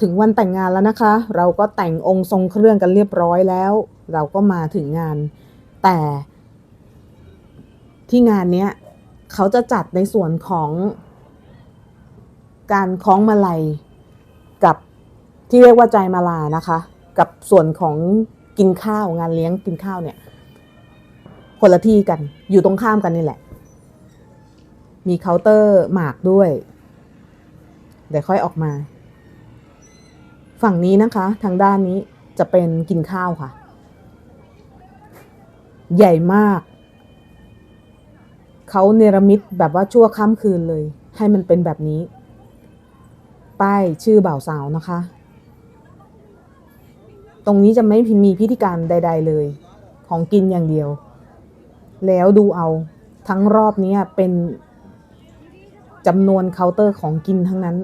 ถึงวันแต่งงานแล้วนะคะ เราก็แต่งองค์ทรงเครื่องกันเรียบร้อยแล้ว เราก็มาถึงงาน แต่ที่งานเนี้ยเขาจะจัดในส่วนของการคล้องมาลัยกับที่เรียกว่าใจมาลานะคะ กับส่วนของกินข้าวงานเลี้ยงกินข้าวเนี่ย คนละที่กันอยู่ตรงข้ามกันนี่แหละ มีเคาน์เตอร์หมากด้วย เดี๋ยวค่อยออกมา ฝั่งนี้นะคะ ทางด้านนี้จะเป็นกินข้าวค่ะ ใหญ่มาก เขาเนรมิตแบบว่าชั่วข้ามคืนเลย ให้มันเป็นแบบนี้ ป้ายชื่อบ่าวสาวนะคะ ตรงนี้จะไม่มีพิธีการใด ๆ เลย ของกินอย่างเดียว แล้วดูเอาทั้งรอบนี้เป็นจำนวนเคาน์เตอร์ของกินทั้งนั้น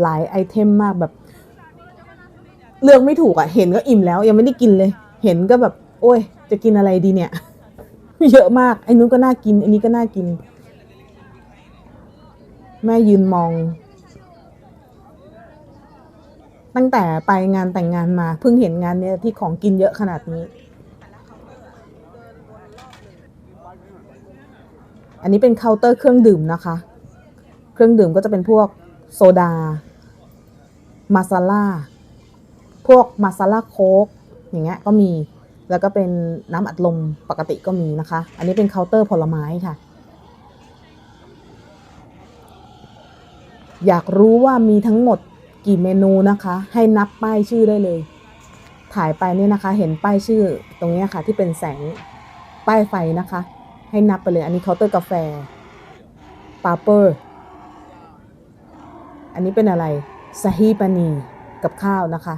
หลายไอเทมมากแบบ เลือกไม่ถูกอะ่ะ เห็นก็อิ่มแล้ว ยังไม่ได้กินเลย เห็นก็แบบ โอ้ย จะกินอะไรดีเนี่ย เยอะมากไอ้นู้นก็น่ากินไอ้นี้ก็น่ากิน แม่ยืนมอง ตั้งแต่ไปงานแต่งงานมาเพิ่งเห็นงานเนี้ยที่ของกินเยอะขนาดนี้ อันนี้เป็นเคาน์เตอร์เครื่องดื่มนะคะ เครื่องดื่มก็จะเป็นพวกโซดา มาซาล่า พวกมาซาล่าโค้กอย่างเงี้ยก็มี แล้วก็เป็นน้ำอัดลมปกติก็มีนะคะ อันนี้เป็นเคาน์เตอร์ผลไม้ค่ะ อยากรู้ว่ามีทั้งหมดกี่เมนูนะคะ ให้นับป้ายชื่อได้เลย ถ่ายไปเนี่ยนะคะ เห็นป้ายชื่อตรงเนี้ยค่ะ ที่เป็นแสงป้ายไฟนะคะ ให้นับไปเลย อันนี้เคาน์เตอร์กาแฟปาเปอร์อันนี้เป็นอะไรซาฮีปานีกับข้าวนะคะ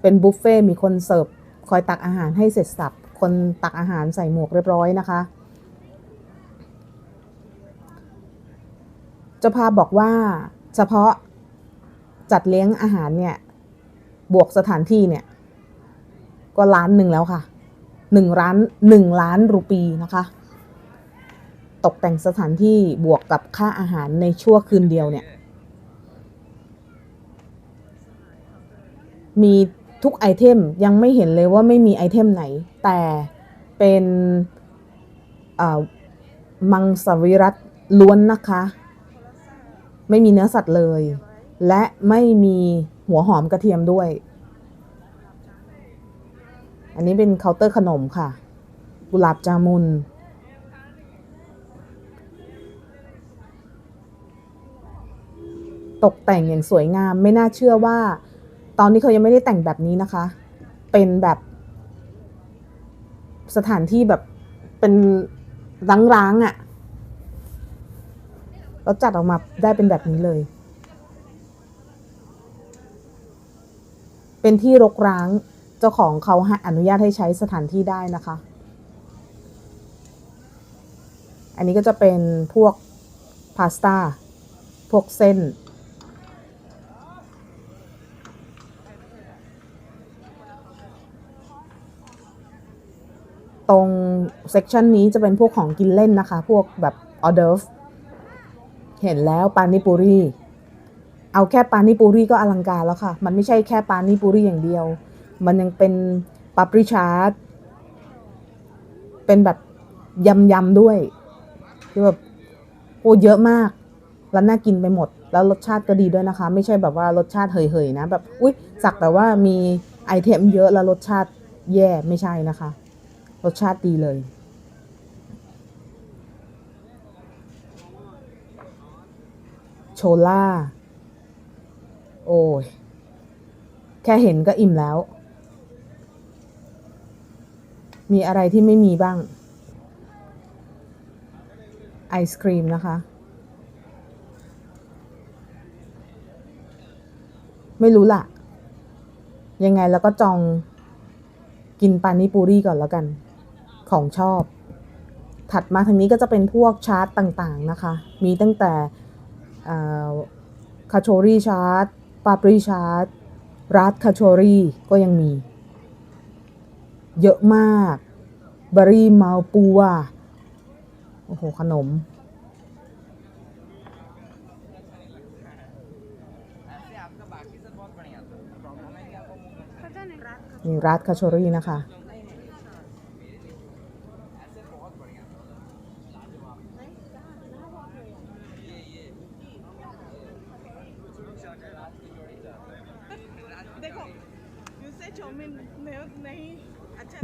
เป็นบุฟเฟ่มีคนเสิร์ฟคอยตักอาหารให้เสร็จสับ คนตักอาหารใส่หมวกเรียบร้อยนะคะเจ้าภาพบอกว่าเฉพาะจัดเลี้ยงอาหารเนี่ย บวกสถานที่เนี่ย ก็ล้านหนึ่งแล้วค่ะหนึ่งล้านหนึ่งล้านรูปีนะคะ ตกแต่งสถานที่บวกกับค่าอาหารในชั่วคืนเดียวเนี่ย มี ทุกไอเทมยังไม่เห็นเลยว่าไม่มีไอเทมไหน แต่เป็นมังสวิรัตล้วนนะคะ ไม่มีเนื้อสัตว์เลย และไม่มีหัวหอมกระเทียมด้วย อันนี้เป็นเคาน์เตอร์ขนมค่ะ กุหลาบจามุนตกแต่งอย่างสวยงามไม่น่าเชื่อว่า ตอนนี้เขายังไม่ได้แต่งแบบนี้นะคะ เป็นแบบสถานที่แบบเป็นร้างๆอะ่ะแล้วจัดออกมาได้เป็นแบบนี้เลย เป็นที่รกร้าง เจ้าของเขาให้อนุญาตให้ใช้สถานที่ได้นะคะ อันนี้ก็จะเป็นพวกพาสต้า พวกเส้น ตรงเซกชันนี้จะเป็นพวกของกินเล่นนะคะ พวกแบบออเดิร์ฟเห็นแล้วปานิปุรีเอาแค่ปานิปุรีก็อลังการแล้วค่ะ มันไม่ใช่แค่ปานิปุรีอย่างเดียว มันยังเป็นปาปริชาร์ดเป็นแบบยำยำด้วยคือแบบโอ้เยอะมาก แล้วน่ากินไปหมด แล้วรสชาติก็ดีด้วยนะคะ ไม่ใช่แบบว่ารสชาติเฮยๆนะ แบบ อุ๊ยสักแต่ว่ามีไอเทมเยอะแล้วรสชาติแย่ไม่ใช่นะคะ รสชาติดีเลย โชล่า โอ้ย แค่เห็นก็อิ่มแล้ว มีอะไรที่ไม่มีบ้าง ไอศครีมนะคะ ไม่รู้ล่ะ ยังไงแล้วก็จองกินปานิปูรี่ก่อนแล้วกัน ของชอบ ถัดมาทางนี้ก็จะเป็นพวกชาร์ตต่างๆนะคะ มีตั้งแต่คาโชรีชาร์ตปาปรีชาร์ตรัตคาโชรีก็ยังมี เยอะมากบรีเมาปูวโอ้โห ขนม นี่รัตคาโชรีนะคะ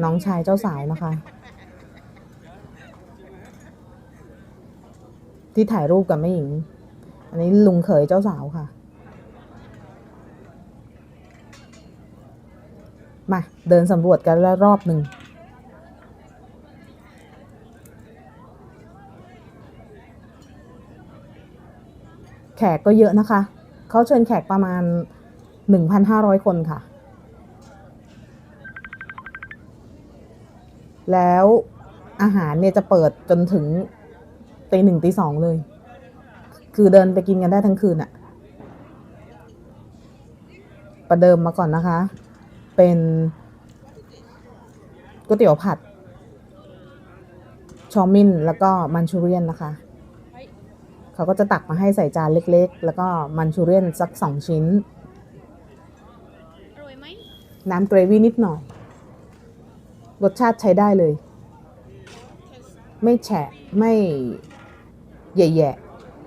น้องชายเจ้าสาวนะคะ ที่ถ่ายรูปกับแม่หญิง อันนี้ลุงเขยเจ้าสาวค่ะ มา เดินสำรวจกันแล้วรอบหนึ่งแขกก็เยอะนะคะ เขาเชิญแขกประมาณ 1,500 คนค่ะ แล้วอาหารเนี่ยจะเปิดจนถึงตีหนึ่งตีสองเลย คือเดินไปกินกันได้ทั้งคืนอะประเดิมมาก่อนนะคะ เป็นก๋วยเตี๋ยวผัด ชอมมินแล้วก็มันชูเรียนนะคะ เขาก็จะตักมาให้ใส่จานเล็กๆ แล้วก็มันชูเรียนสักสองชิ้นอร่อยไหมน้ำเกรวี่นิดหน่อย รสชาติใช้ได้เลย ไม่แฉะไม่แย่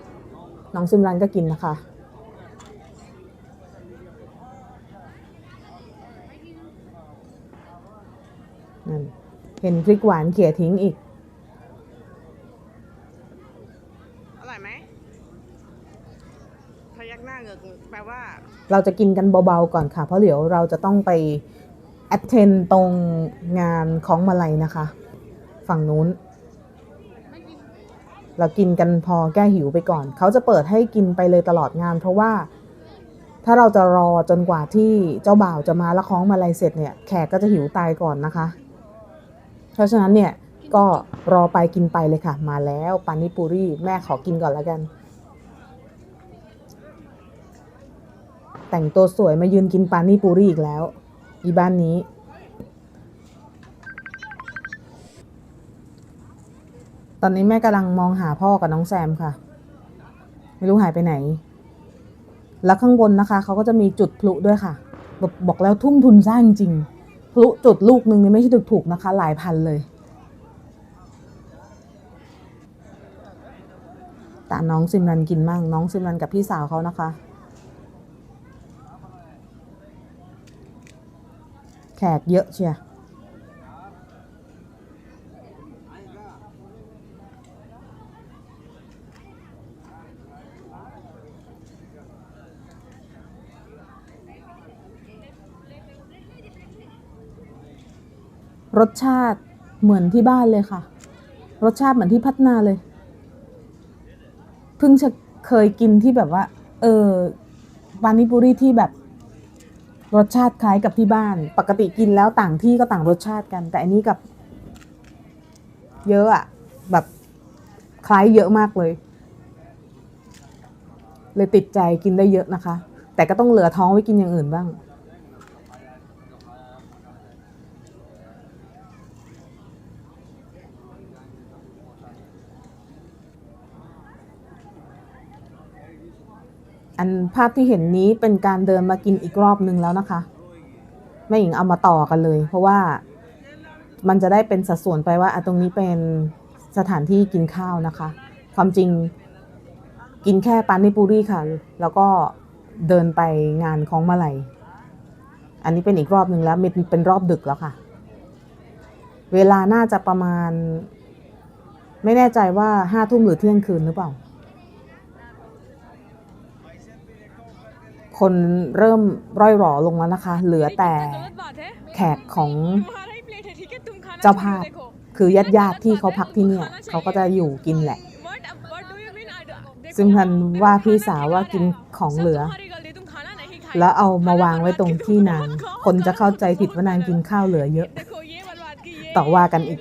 ๆน้องซิมรันก็กินนะคะนั่นเห็นพริกหวานเขี่ยทิ้งอีก อร่อยไหมพยักหน้าเงือกแปลว่า เราจะกินกันเบาๆก่อนค่ะ เพราะเดี๋ยวเราจะต้องไป attend ตรงงานของมาลัยนะคะ ฝั่งนู้น เรากินกันพอแก้หิวไปก่อน เขาจะเปิดให้กินไปเลยตลอดงาน เพราะว่าถ้าเราจะรอจนกว่าที่เจ้าบ่าวจะมาล้วคล้องมาลัยเสร็จเนี่ยแขกก็จะหิวตายก่อนนะคะ เพราะฉะนั้นเนี่ยก็รอไปกินไปเลยค่ะ มาแล้วปานิปุรีแม่ขอกินก่อนแล้วกัน แต่งตัวสวยมายืนกินปานิปุรีอีกแล้ว อีบ้านนี้ ตอนนี้แม่กำลังมองหาพ่อกับน้องแซมค่ะ ไม่รู้หายไปไหน แล้วข้างบนนะคะ เขาก็จะมีจุดพลุด้วยค่ะบอกบอกแล้วทุ่มทุนสร้างจริงพลุจุดลูกหนึ่งนี่ไม่ใช่ถูกๆนะคะ หลายพันเลยแต่น้องซิมรันกินมั่งน้องซิมรันกับพี่สาวเขานะคะ แขกเยอะเชียร์รสชาติเหมือนที่บ้านเลยค่ะ รสชาติเหมือนที่พัฒนาเลย เพิ่งจะเคยกินที่แบบว่า เออปานิปุรีที่แบบ รสชาติคล้ายกับที่บ้าน ปกติกินแล้วต่างที่ก็ต่างรสชาติกัน แต่อันนี้กับ เยอะอะแบบคล้ายเยอะมากเลย เลยติดใจกินได้เยอะนะคะ แต่ก็ต้องเหลือท้องไว้กินอย่างอื่นบ้าง อันภาพที่เห็นนี้เป็นการเดินมากินอีกรอบนึงแล้วนะคะแม่หญิงเอามาต่อกันเลย เพราะว่ามันจะได้เป็นสัดส่วนไปว่าอตรงนี้เป็นสถานที่กินข้าวนะคะ ความจริงกินแค่ปานิปุรีค่ะ แล้วก็เดินไปงานของมาลัยอันนี้เป็นอีกรอบหนึ่งแล้วเป็นเป็นรอบดึกแล้วค่ะ เวลาน่าจะประมาณ ไม่แน่ใจว่าห้าทุ่มหรือเที่ยงคืนหรือเปล่า คนเริ่มร่อยหรอลงแล้วนะคะ เหลือแต่แขกของเจ้าภาพ คือญาติญาติๆที่เขาพักที่เนี่ยเขาก็จะอยู่กินแหละ ซึ่งพันว่าพี่สาวว่ากินของเหลือ แล้วเอามาวางไว้ตรงที่นาง คนจะเข้าใจผิดว่านางกินข้าวเหลือเยอะ ต่อว่ากันอีก